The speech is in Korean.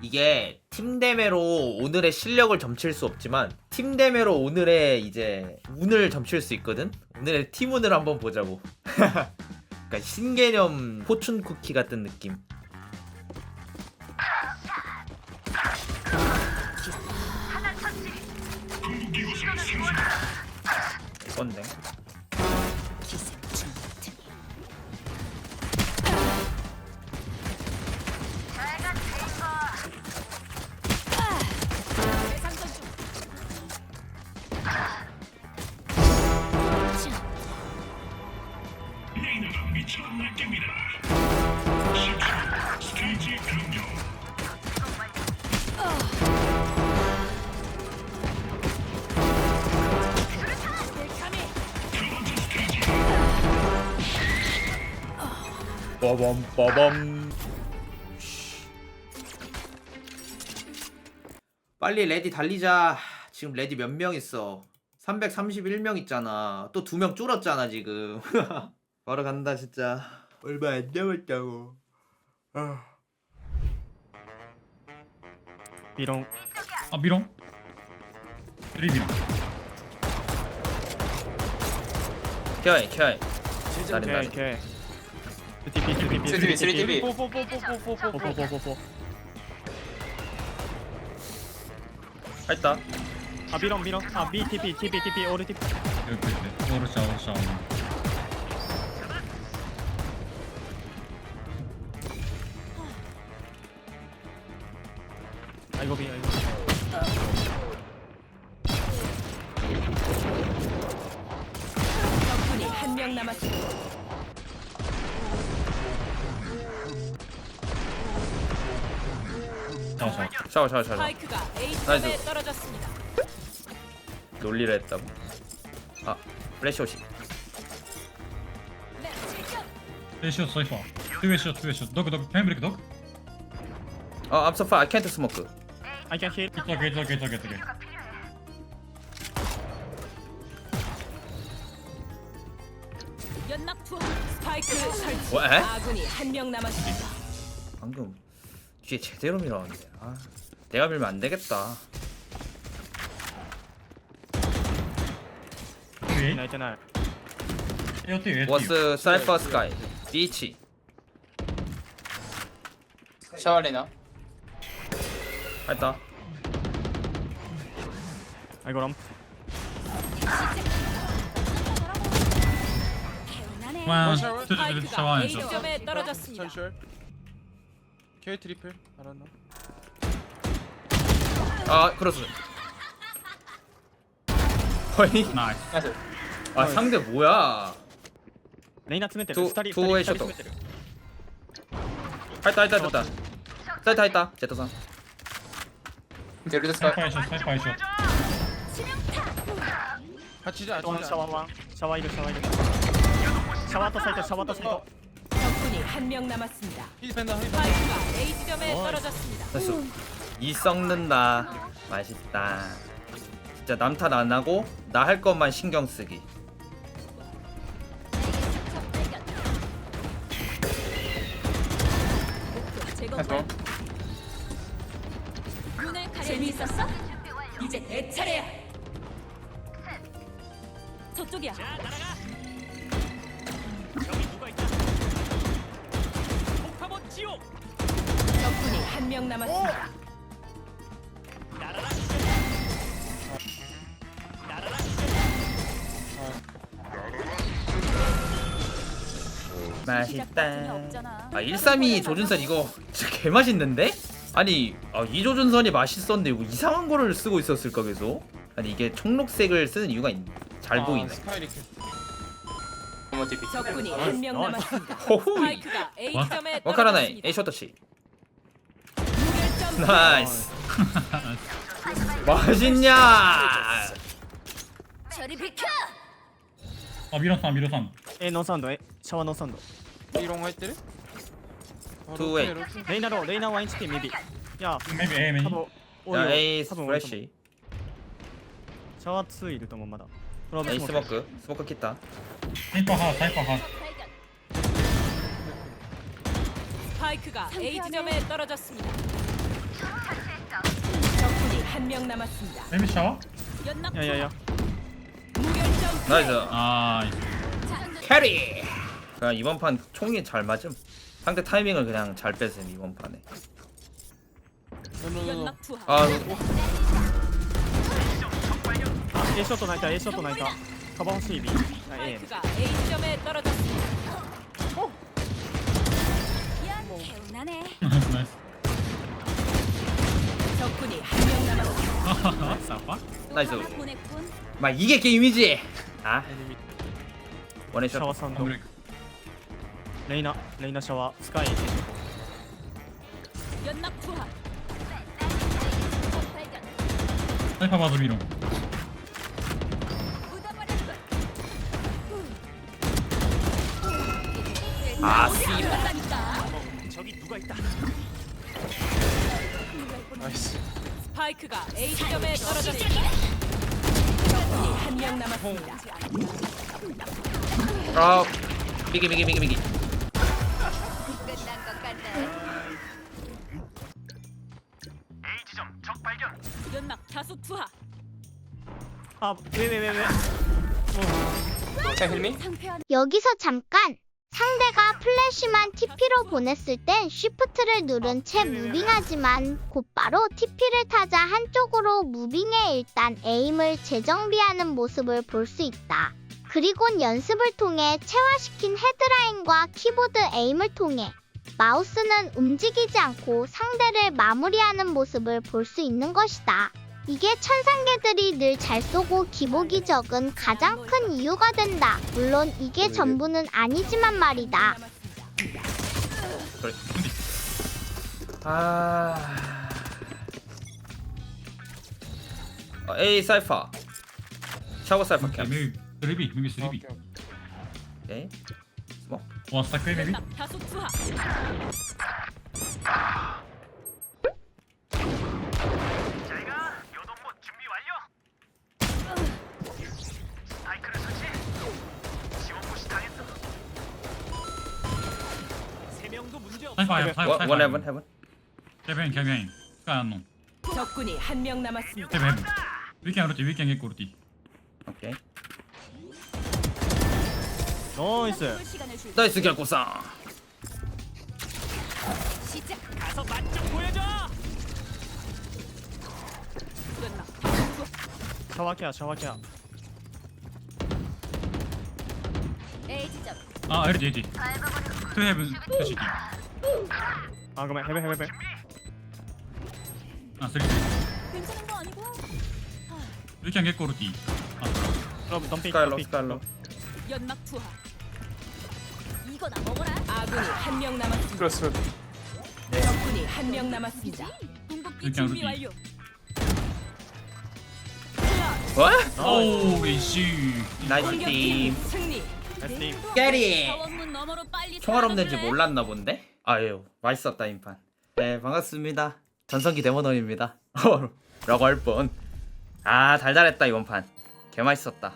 이게 팀 대회로 오늘의 실력을 점칠 수 없지만 팀 대회로 오늘의 이제 운을 점칠 수 있거든. 오늘의 팀 운을 한번 보자고. 그러니까 신개념 포춘 쿠키 같은 느낌. 건데. 빠밤 빠밤. 빨리 레디 달리자. 지금 레디 몇 명 있어? 331명 있잖아. 또 두 명 줄었잖아 지금. 바로 간다 진짜. 얼마 안 남았다고. 아. 비롱 아 미롱 리비롱 켜이 켜이. 오케이 나린다. 오케이 TP TP 쓰리 쓰리 TV. 포포포포포포포포포포 했다. 아 비롱 비롱 아 B TP TP TP 오르 TP 이렇게 이렇게 오르샤 오르샤 아이고 비 아이고 비. 적군이 한 명 남았습니다. 자자 샤워 샤워 샤워. 스파이크가 A 나이스. 떨어졌습니다. 논리를 했다고. 아 플래시 오시. 에이쇼 사이퍼 투웨이쇼 투웨이쇼 도그 도그 펜브리크 도그 어 I'm so far. I can't smoke. I can heal 이쪽 이쪽 이쪽 이쪽 연막 투 스파이크 설치. 뭐, 에? 아군이 한 명 남았습니다. 방금 뒤에 제대로 밀어왔는데. 아 내가 밀면 안 되겠다. 워스 사이퍼 스카이 비치. 샤워리나 했다. 아이고 럼와 스파이크가 샤워 A 점에 떨어졌습니다. 천셜 K 트리플 알았나? 아 크로스 허이 나이스. 아 상대 뭐야? レイナ詰めてる2 2人투2人 해쇼도. 했다 했다 했다 사이트 했다 제트선. 이제 리드 스파 파이쇼 파이쇼 같이 자シャワーワンシャワーいるシャワーいるシャワーとサイトシャワーとサイト 한 명 남았습니다. 힐 뺀다 힐 뺀다 A 점에 떨어졌습니다. 됐어. 이 썩는다. 맛있다. 진짜 남탓 안 하고 나 할 것만 신경 쓰기. 눈을 재미있었어? 이제 내 차례야. 저쪽이야. 적군이 한 명 남았습니다. 맛있다. 아 132 조준선 이거 진짜 개 맛있는데? 아니 아, 이 조준선이 맛있었는데 이거 이상한 거를 쓰고 있었을까 계속? 아니 이게 청록색을 쓰는 이유가 있... 잘 보이네. 스카이리크 もに変 ほほい。わからない。えショットしナイス。バジニャー。あビロさんビロさん。えノーサンドえシャワーノーサンド。ビロン入ってる？レイナローレイナメビやメイフレッシーシャワー2いると思うまだ。 그럼 에이 스모크. 스모크. 켰다 사이퍼 하 사이퍼 하. 스파이크가 A 지점에 떨어졌습니다. 적군이 한 명 남았습니다. 데미 샤워? 연납 야야야. 무결점 플레이. 나이스. 아 캐리! 그냥 이번 판 총이 잘 맞음. 상대 타이밍을 그냥 잘 뺏음 이번 판에. 연납 투하. 아 A ショット泣いた A ショット泣いたカバン欲しい B あ A 스파이크가 A 점에 떨어졌습니다. 개운하네. nice. 적군이 한 명 남았습니다. Sapa? 나이스 보냈군. 막 이게 게임이지 아 エニミ 원에 シャワ 샷 ーサンド Break. レイナレイナシャワースカイ 연락 투하. Cypher was middle. 아 씨발 나이스. 스파이크가 A점에 떨어졌습니다. 한명 남았습니다. 아 미기 미기 미기 미기. 연막 다수 투하. 아왜왜왜왜? 자 여기서 잠깐. 상대가 플래시만 TP로 보냈을 땐 쉬프트를 누른 채 무빙하지만 곧바로 TP를 타자 한쪽으로 무빙해 일단 에임을 재정비하는 모습을 볼 수 있다. 그리곤 연습을 통해 체화시킨 헤드라인과 키보드 에임을 통해 마우스는 움직이지 않고 상대를 마무리하는 모습을 볼 수 있는 것이다. 이게 천상계들이 늘 잘 쏘고 기복이 적은 가장 큰 이유가 된다. 물론 이게 전부는 아니지만 말이다. 그래 아. 어, A 사이퍼. 샤워 사이퍼 캠. maybe 3B, maybe 3B. 오케이 One stack 파이어 파이어 개병인 개병인 스카이 안놈 적군이 한 명 남았습니다. 개병 위켄 오르티 위켄 개꼬 오르티 Okay. 나이스. 나이스 개꼬상. 정확해야 정확해야. 아 에르지 에르지. 투 헤븐 투시티 아 그만. 해봐 해봐 해봐. 아 쓰리 괜찮은 거 아니고? 루치안 개꼬로 띠. 아, 그럼 덤픽 스칼로 덤픽 스칼로 연막 투하. 이거나 먹어라. 아군 한명 남았습니다. 그렇습니다. 네. 적군이 한 명 남았습니다. 궁극기 이렇게 오우 이씨. 나이스 팀. 나이스 팀. 깨리. 총알 없는 줄 몰랐나 본데? 아유 맛있었다 인판. 네 반갑습니다. 전성기 데모너입니다. 라고 할뻔아 달달했다 이번 판. 개맛있었다